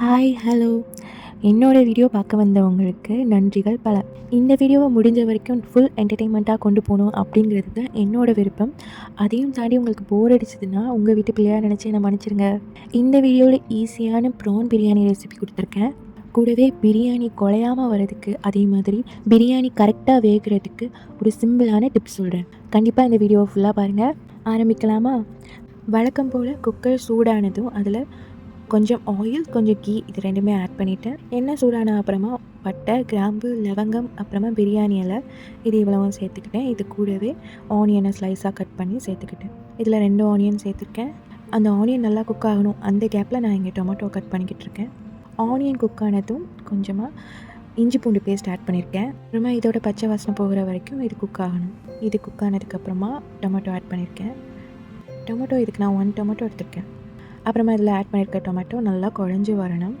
Hi hello என்னோடய video பார்க்க வந்தவங்களுக்கு நன்றிகள் பல. இந்த வீடியோவை முடிஞ்ச வரைக்கும் ஃபுல் என்டர்டெயின்மெண்ட்டாக கொண்டு போகணும் அப்படிங்கிறது தான் என்னோட விருப்பம். அதையும் தாண்டி உங்களுக்கு போர் அடிச்சதுன்னா உங்கள் வீட்டு பிள்ளையாக நினச்சி என்னை மன்னிச்சிருங்க. இந்த வீடியோவில் ஈஸியான ப்ரான் பிரியாணி ரெசிபி கொடுத்துருக்கேன். கூடவே பிரியாணி குலையாமல் வரதுக்கு அதே மாதிரி பிரியாணி கரெக்டாக வேகிறதுக்கு ஒரு சிம்பிளான டிப்ஸ் சொல்கிறேன் கண்டிப்பாக இந்த வீடியோவை ஃபுல்லாக பாருங்கள் ஆரம்பிக்கலாமா? வழக்கம் போல் குக்கர் சூடானதும் அதில் கொஞ்சம் ஆயில் கொஞ்சம் கீ இது ரெண்டுமே ஆட் பண்ணிவிட்டேன் எண்ணெய் சூடான அப்புறமா பட்டை கிராம்பு லவங்கம் அப்புறமா பிரியாணி இலை இது இவ்வளவும் சேர்த்துக்கிட்டேன். இது கூடவே ஆனியனை ஸ்லைஸாக கட் பண்ணி சேர்த்துக்கிட்டேன். இதில் ரெண்டு ஆனியன் சேர்த்துருக்கேன். அந்த ஆனியன் நல்லா குக் ஆகணும். அந்த கேப்பில் நான் இங்கே டொமேட்டோ கட் பண்ணிக்கிட்டு இருக்கேன். ஆனியன் குக் ஆனதும் கொஞ்சமாக இஞ்சி பூண்டு பேஸ்ட் ஆட் பண்ணியிருக்கேன் அப்புறமா இதோட பச்சை வாசனை போகிற வரைக்கும் இது குக் ஆகணும். இது குக் ஆனதுக்கப்புறமா டொமேட்டோ ஆட் பண்ணியிருக்கேன் டொமேட்டோ இதுக்கு நான் ஒன் டொமேட்டோ எடுத்திருக்கேன். அப்புறமா இதில் ஆட் பண்ணியிருக்க டொமேட்டோ நல்லா குழஞ்சி வரணும்.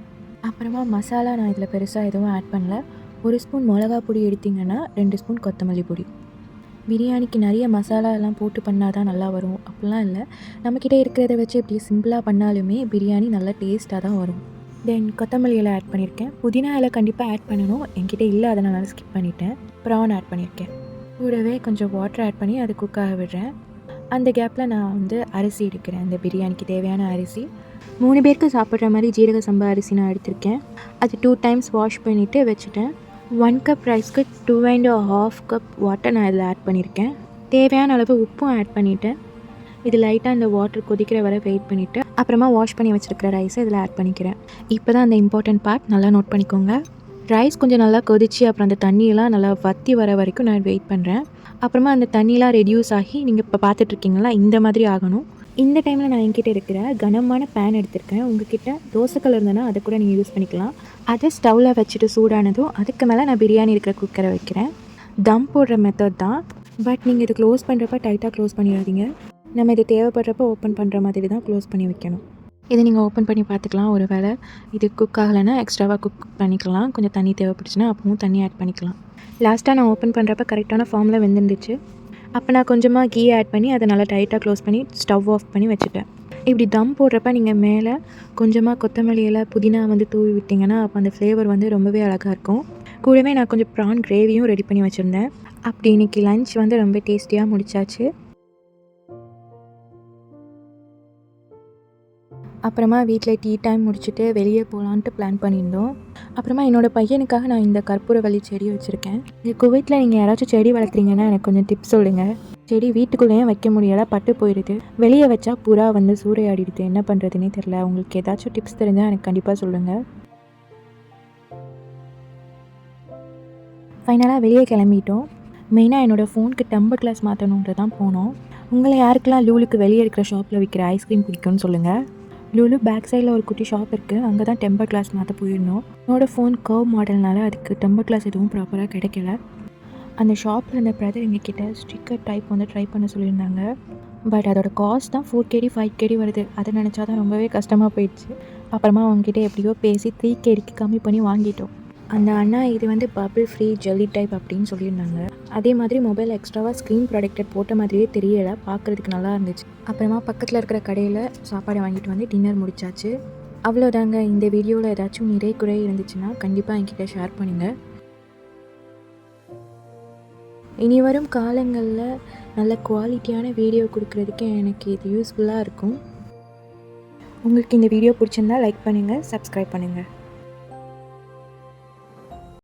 அப்புறமா மசாலா நான் இதில் பெருசாக எதுவும் ஆட் பண்ணல. ஒரு ஸ்பூன் மிளகா பொடி எடுத்திங்கன்னா ரெண்டு ஸ்பூன் கொத்தமல்லி பொடி. பிரியாணிக்கு நிறைய மசாலா எல்லாம் போட்டு பண்ணால் தான் நல்லா வரும். அப்படிலாம் இல்லை. நம்மக்கிட்ட இருக்கிறத வச்சு இப்படி சிம்பிளாக பண்ணாலுமே பிரியாணி நல்லா டேஸ்ட்டாக தான் வரும். தென் கொத்தமல்லி இலை ஆட் பண்ணியிருக்கேன். புதினா இலை கண்டிப்பாக ஆட் பண்ணணும். என்கிட்ட இல்லை அதை நான் ஸ்கிப் பண்ணிட்டேன். ப்ரான் ஆட் பண்ணியிருக்கேன். கூடவே கொஞ்சம் வாட்டர் ஆட் பண்ணி அது குக்காக விடுறேன். அந்த கேப்பில் நான் வந்து அரிசி எடுக்கிறேன். அந்த பிரியாணிக்கு தேவையான அரிசி. மூணு பேருக்கு சாப்பிட்ற மாதிரி ஜீரக சம்பா அரிசி நான் எடுத்திருக்கேன். அது டூ டைம்ஸ் வாஷ் பண்ணிவிட்டு வச்சுட்டேன். ஒன் கப் ரைஸ்க்கு two and half cup water நான் இதில் ஆட் பண்ணியிருக்கேன். தேவையான அளவு உப்பும் ஆட் பண்ணிவிட்டேன் இது லைட்டாக அந்த வாட்டர் கொதிக்கிற வரை வெயிட் பண்ணிவிட்டு அப்புறமா வாஷ் பண்ணி வச்சுருக்கிற ரைஸை இதில் ஆட் பண்ணிக்கிறேன். இப்போ தான் அந்த இம்பார்ட்டன்ட் பார்ட் நல்லா நோட் பண்ணிக்கோங்க. ரைஸ் கொஞ்சம் நல்லா கொதிச்சு அப்புறம் அந்த தண்ணியெல்லாம் நல்லா வற்றி வர வரைக்கும் நான் வெயிட் பண்ணுறேன் அப்புறமா அந்த தண்ணிலாம் ரெடியூஸ் ஆகி நீங்கள் இப்போ பார்த்துட்ருக்கீங்களா? இந்த மாதிரி ஆகணும். இந்த டைமில் நான் என்கிட்ட இருக்கிற கனமான பேன் எடுத்திருக்கேன். உங்ககிட்ட தோசைக்கல் இருந்ததுன்னா அதை கூட நீங்கள் யூஸ் பண்ணிக்கலாம். அதை ஸ்டவ்வில் வச்சுட்டு சூடானதும் அதுக்கு மேலே நான் பிரியாணி இருக்கிற குக்கரை வைக்கிறேன். தம் போடுற மெத்தட் தான். பட் நீங்கள் இது க்ளோஸ் பண்ணுறப்ப டைட்டாக க்ளோஸ் பண்ணிடாதீங்க. நம்ம இது தேவைப்படுறப்ப ஓப்பன் பண்ணுற மாதிரி தான் க்ளோஸ் பண்ணி வைக்கணும். இதை நீங்கள் ஓப்பன் பண்ணி பார்த்துக்கலாம். ஒரு வேளை இது குக் ஆகலைன்னா எக்ஸ்ட்ராவாக குக் பண்ணிக்கலாம். கொஞ்சம் தண்ணி தேவைப்பட்டுச்சுன்னா அப்பவும் தண்ணி ஆட் பண்ணிக்கலாம். லாஸ்ட்டாக நான் ஓப்பன் பண்ணுறப்ப கரெக்டான ஃபார்மில் வெந்துருந்துச்சு. அப்போ நான் கொஞ்சமாக கீ ஆட் பண்ணி அதை நல்லா டைட்டாக க்ளோஸ் பண்ணி ஸ்டவ் ஆஃப் பண்ணி வச்சுட்டேன். இப்படி தம் போடுறப்ப நீங்கள் மேலே கொஞ்சமாக கொத்தமல்லி இலை புதினா வந்து தூவி விட்டிங்கன்னா அப்போ அந்த ஃப்ளேவர் வந்து ரொம்பவே அழகாக இருக்கும். கூடவே நான் கொஞ்சம் ப்ரான் கிரேவியும் ரெடி பண்ணி வச்சுருந்தேன். அப்படி இன்றைக்கி லன்ச் வந்து ரொம்ப டேஸ்டியாக முடிச்சாச்சு. அப்புறமா வீட்டில் டீ டைம் முடிச்சுட்டு வெளியே போகலான்ட்டு பிளான் பண்ணியிருந்தோம். அப்புறமா என்னோடய பையனுக்காக நான் இந்த கற்பூரவள்ளி செடி வச்சுருக்கேன். இந்த குவைத்தில் நீங்கள் யாராச்சும் செடி வளர்த்துறீங்கன்னா எனக்கு கொஞ்சம் டிப்ஸ் சொல்லுங்கள் செடி வீட்டுக்குள்ளேயும் வைக்க முடியாத பட்டு போயிடுது வெளியே வச்சா புறா வந்து சூறையாடிடுது. என்ன பண்ணுறதுனே தெரில உங்களுக்கு ஏதாச்சும் டிப்ஸ் தெரிஞ்சால் எனக்கு கண்டிப்பாக சொல்லுங்கள் ஃபைனலாக வெளியே கிளம்பிட்டோம். மெயினாக என்னோடய ஃபோனுக்கு டெம்பர் கிளாஸ் மாற்றணுன்றது தான் போனோம். உங்களை யாருக்கெல்லாம் லூலுக்கு வெளியே இருக்கிற ஷாப்பில் விற்கிற ஐஸ்கிரீம் பிடிக்கும்னு சொல்லுங்கள் லுலு பேக் சைடில் ஒரு குட்டி ஷாப் இருக்குது அங்கே தான் டெம்பர் கிளாஸ் மாற்ற போயிருந்தோம் என்னோடய ஃபோன் கர்வ் மாடல்னால அதுக்கு டெம்பர் கிளாஸ் எதுவும் ப்ராப்பராக கிடைக்கல. அந்த ஷாப்பில் இருந்த பிரதர் எங்ககிட்ட ஸ்டிக்கர் டைப் வந்து ட்ரை பண்ண சொல்லியிருந்தாங்க. பட் அதோட காஸ்ட் தான் ஃபோர் கேடி ஃபைவ் கேடி வருது. அதை நினச்சா தான் ரொம்பவே கஷ்டமாக போயிடுச்சு. அப்புறமா அவங்ககிட்ட எப்படியோ பேசி த்ரீ கேடிக்கு கம்மி பண்ணி வாங்கிட்டோம். அந்த அண்ணா இது வந்து பபிள் ஃப்ரீ ஜெல்லி டைப் அப்படின்னு சொல்லியிருந்தாங்க. அதே மாதிரி மொபைல் எக்ஸ்ட்ராவாக ஸ்க்ரீன் ப்ராடக்டட் போட்ட மாதிரியே தெரியலை. பார்க்குறதுக்கு நல்லா இருந்துச்சு. அப்புறமா பக்கத்தில் இருக்கிற கடையில் சாப்பாடு வாங்கிட்டு வந்து டின்னர் முடிச்சாச்சு. அவ்வளோதாங்க இந்த வீடியோவில் ஏதாச்சும் நிறை குறை இருந்துச்சுன்னா கண்டிப்பாக என்கிட்ட ஷேர் பண்ணுங்கள் இனி வரும் காலங்களில் நல்ல குவாலிட்டியான வீடியோ கொடுக்குறதுக்கு எனக்கு இது யூஸ்ஃபுல்லாக இருக்கும். உங்களுக்கு இந்த வீடியோ பிடிச்சிருந்தா லைக் பண்ணுங்கள் சப்ஸ்கிரைப் பண்ணுங்கள்